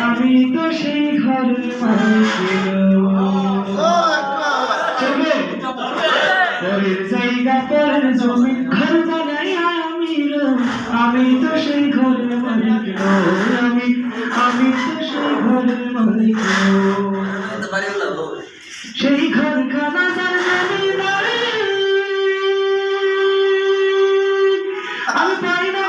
আমি তো সেই চলবে পরের জায়গা পরের জমি ঘর বানাই আমি। আমি তো সেই ঘরের মালিক। আমি আমি তো সেই ঘরের মালিক সেই ঘর খানা আমি পাই না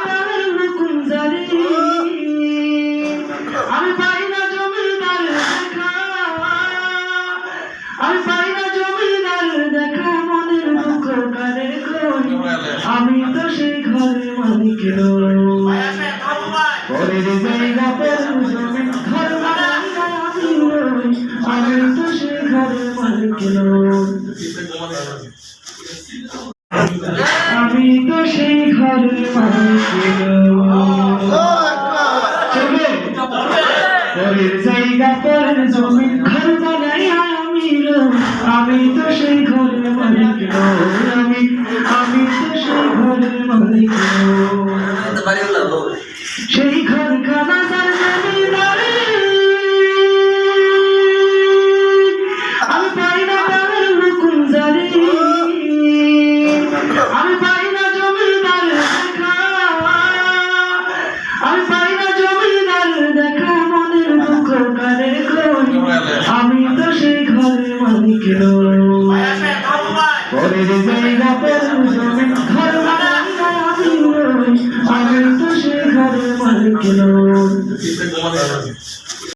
রই। পরের জায়গা পরের জমি ঘর আমি তো সেই ঘরের মালিক আমি তো সেই পরের জায়গা পরের জমি ঘর বানাই আমি আমি তো মালিক সেই ঘর খানা জমিদারি আমি পাই না তার হুকুম জারি আমি পাই না জমিদার দেখা আমি পাই না জমিদার দেখা মনের দুঃখ কারে আমি তো সেই ঘরের মালিক। পরের জায়গা no, no.